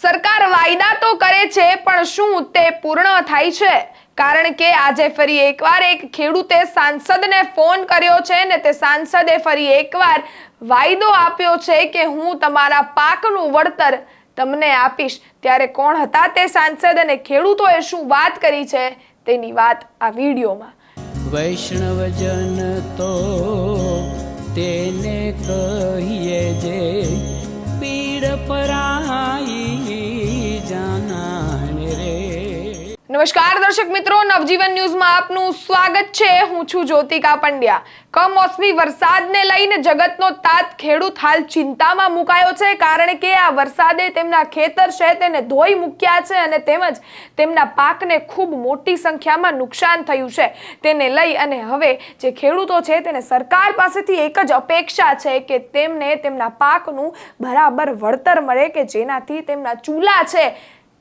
સરકાર વાયદા તો કરે છે, પણ શું તે પૂર્ણ થાય છે? કારણ કે આજે ફરી એકવાર એક ખેડૂતે સાંસદને ફોન કર્યો છે ને તે સાંસદે ફરી એકવાર વાયદો આપ્યો છે કે હું તમારા પાકનું વળતર તમને આપીશ. ત્યારે કોણ હતા તે સાંસદ અને ખેડૂતોએ શું વાત કરી છે તેની વાત આ વિડીયોમાં. વૈષ્ણવજન તો તેને કહીએ જે પીડ પરાઈ નમસ્કાર, દર્શક મિત્રો. નવજીવન ન્યૂઝમાં આપનું સ્વાગત છે. હું છું જ્યોતિકા પંડ્યા. કમોસમી વરસાદને લઈને જગતનો તાત ખેડૂત હાલ ચિંતામાં મુકાયો છે, કારણ કે આ વરસાદે તેમના ખેતર છે તેને ધોઈ મૂક્યા છે અને તેમજ તેમના પાકને ખૂબ મોટી સંખ્યામાં નુકસાન થયું છે. તેને લઈ અને હવે જે ખેડૂતો છે, તેને સરકાર પાસેથી એક જ અપેક્ષા છે કે તેમને તેમના પાકનું બરાબર વળતર મળે કે જેનાથી તેમના ચૂલા છે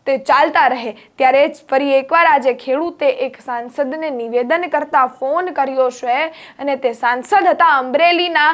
તે ચાલતા રહે. ત્યારે જ ફરી એકવાર આજે ખેડૂતે એક સાંસદને નિવેદન કરતા ફોન કર્યો છે અને તે સાંસદ હતા અમરેલીના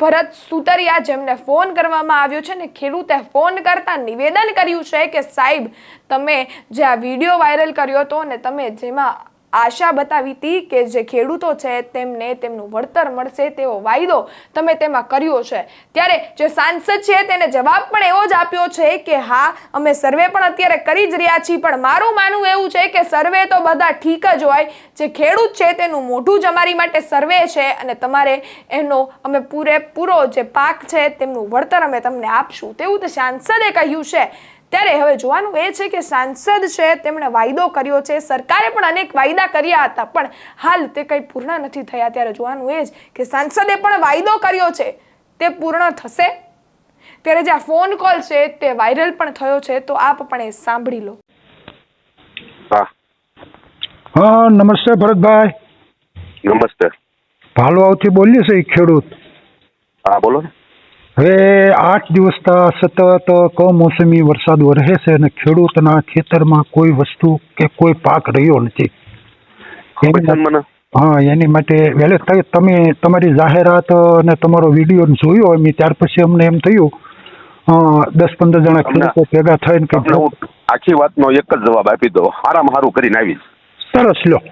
ભરત સુતરિયા જેમને ફોન કરવામાં આવ્યો છે ને ખેડૂતે ફોન કરતા નિવેદન કર્યું છે કે સાહેબ, તમે જે આ વીડિયો વાયરલ કર્યો હતો ને તમે જેમાં આશા બતાવી હતી કે જે ખેડૂતો છે તેમને તેમનું વળતર મળશે તેવો વાયદો તમે તેમાં કર્યો છે. ત્યારે જે સાંસદ છે તેને જવાબ પણ એવો જ આપ્યો છે કે હા, અમે સર્વે પણ અત્યારે કરી જ રહ્યા છીએ, પણ મારું માનવું એવું છે કે સર્વે તો બધા ઠીક જ હોય. જે ખેડૂત છે તેનું મોઢું જ અમારી માટે સર્વે છે અને તમારે એનો અમે પૂરેપૂરો જે પાક છે તેમનું વળતર અમે તમને આપશું. તેવું તે સાંસદે કહ્યું છે. ત્યારે હવે જોવાનું એ છે કે સાંસદ છે તેમણે વાયદો કર્યો છે. સરકારે પણ અનેક વાયદા કર્યા હતા પણ હાલ તે કંઈ પૂર્ણ નથી થયા. ત્યારે જોવાનું એ જ કે સાંસદે પણ વાયદો કર્યો છે. તે પૂર્ણ થશે? ત્યારે જે આ ફોન કોલ છે તે વાયરલ પણ થયો છે તો આપ પણ એ સાંભળી લો. હા. હા નમસ્તે ભરતભાઈ. નમસ્તે. ભાલવાવથી બોલીએ છે ખેડૂત. હા બોલો ને. હવે આઠ દિવસથી સતત કમોસમી વરસાદ વરસે છે અને ખેડૂતના ખેતરમાં કોઈ વસ્તુ કે કોઈ પાક રહ્યો નથી. હા એની માટે વહેલે તમે તમારી જાહેરાત અને તમારો વીડિયો જોયો એમ ત્યાર પછી અમને એમ થયું દસ પંદર જણા ખેડૂતો ભેગા થઈને કે આખી વાતનો એક જ જવાબ આપી દો હારામાં હારું કરીને આવીશ. સરસ લ્યો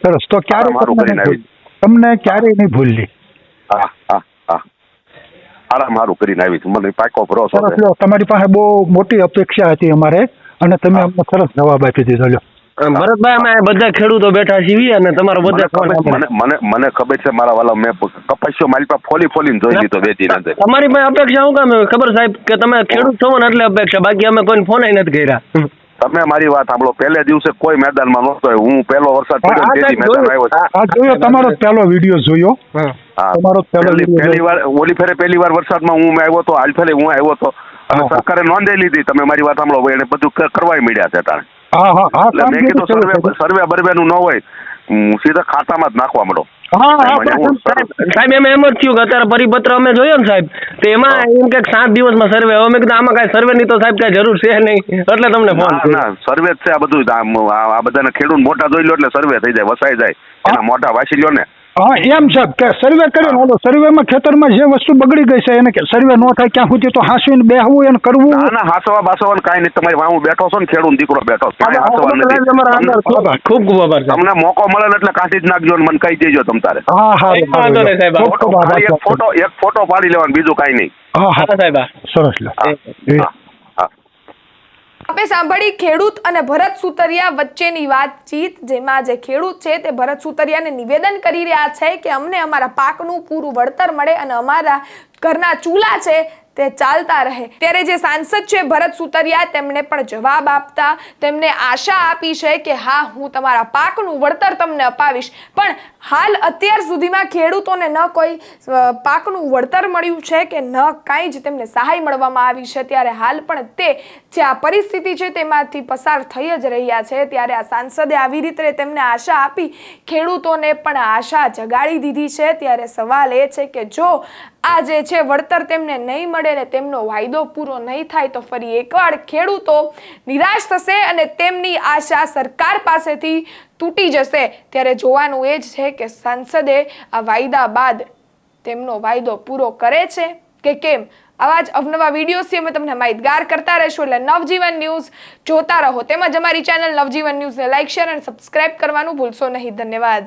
સરસ. તો ક્યારે નહીં તમને ક્યારેય નહીં ભૂલી હા હા. હા હારામાં હારું કરીને આવીશ મને પાકો ભરોસો તમારી પાસે બહુ મોટી અપેક્ષા હતી અમારે અને તમે અમને સરસ જવાબ આપી દીધો લ્યો. ભરતભાઈ અમે બધા ખેડૂતો બેઠા છીએ અને તમારો બધા મને મને મને ખબર છે મારા વાલા મેં કપાસ્યો મારી પાસે ફોલી ફોલીને જોઈ લીધો બે દિન અંદર તમારી પાસે અપેક્ષા હું કામ ખબર સાહેબ કે તમે ખેડૂત છો ને એટલે અપેક્ષા. બાકી અમે કોઈને ફોન નથી કર્યા. તમે મારી વાત સાંભળો. પહેલે દિવસે કોઈ મેદાનમાં નહોતો હું પહેલો વરસાદ પડ્યો તેથી મેદાન આવ્યો છું. આ જોયો. તમારો પહેલો વીડિયો જોયો. તમારો પહેલો પહેલી વાર ઓલી ફેરે પહેલી વાર વરસાદમાં હું આવ્યો તો હાલ ફેરે હું આવ્યો તો અને સરકારે નોંધે લીધી. તમે મારી વાત સાંભળો. એને બધું કરવાય મળ્યા છે તાણે. હા હા હા એટલે મેં કીધું સર્વે સર્વે બરવે નું ન હોય હું સીધા ખાતામાં જ નાખવા સાહેબ સાહેબ એમ એમ જ થયું કે અત્યારે પરિપત્ર અમે જોયો ને સાહેબ. તો એમાં એમ કે સાત દિવસમાં સર્વે હવે મેં કીધું આમાં કાંઈ સર્વે ની તો સાહેબ કાંઈ જરૂર છે નહીં. એટલે તમને ફોન ના સર્વે જ છે આ બધું. આ બધાને ખેડૂત મોટા જોઈ લો એટલે સર્વે થઈ જાય વસાઈ જાય. એના મોટા વાસી લ્યો ને. હા એમ છે કે સર્વે કરીને હાલો સર્વેમાં ખેતરમાં જે વસ્તુ બગડી ગઈ છે એને કે સર્વે ન થાય ક્યાં સુધી તો હાંસવીને બેહવું એને કરવું? ના ના હાસવા બાસવા કાંઈ નહીં. તમારી વાં બેઠો છો ને ખેડૂત દીકરો બેઠો છે. હાસવા ખૂબ ખૂબ આભાર તમને મોકો મળે ને એટલે કાઢી જ નાખજો ને મને કહી દેજો તમ તારે. હા હા ફોટો એક ફોટો પાડી લેવાનો બીજું કાંઈ નહીં. હા હા. સાહેબ સરસ લો. આપણે સાંભળી ખેડૂત અને ભરત સુતરિયા વચ્ચેની વાતચીત, જેમાં જે ખેડૂત છે તે ભરત સુતરિયાને નિવેદન કરી રહ્યા છે કે અમને અમારા પાકનું પૂરું વળતર મળે અને અમારા ઘરના ચૂલા છે તે ચાલતા રહે. ત્યારે જે સાંસદ છે ભરત સુતરિયા તેમણે પણ જવાબ આપતા, તેમને આશા આપી છે કે હા, હું તમારા પાકનું વળતર તમને અપાવીશ. પણ હાલ અત્યાર સુધીમાં ખેડૂતોને ન કોઈ પાકનું વળતર મળ્યું છે કે ન કાંઈ જ તેમને સહાય મળવામાં આવી છે. ત્યારે હાલ પણ તે જે આ પરિસ્થિતિ છે તેમાંથી પસાર થઈ જ રહ્યા છે. ત્યારે આ સાંસદે આવી રીતે તેમને આશા આપી ખેડૂતોને પણ આશા જગાડી દીધી છે. ત્યારે સવાલ એ છે કે જો આ જે છે, વળતર તેમને નહીં મળે ને તેમનો વાયદો પૂરો નહીં થાય તો ફરી એકવાર ખેડૂતો નિરાશ થશે અને તેમની આશા સરકાર પાસેથી તૂટી જશે. ત્યારે જોવાનું એ જ છે કે સાંસદે આ વાયદા બાદ તેમનો વાયદો પૂરો કરે છે કે કેમ? આવા જ અવનવા વિડીયોઝથી અમે તમને માહિતગાર કરતા રહીશું. એટલે નવજીવન ન્યૂઝ જોતા રહો. તેમજ અમારી ચેનલ નવજીવન ન્યૂઝને લાઇક શેર અને સબસ્ક્રાઇબ કરવાનું ભૂલશો નહીં. ધન્યવાદ.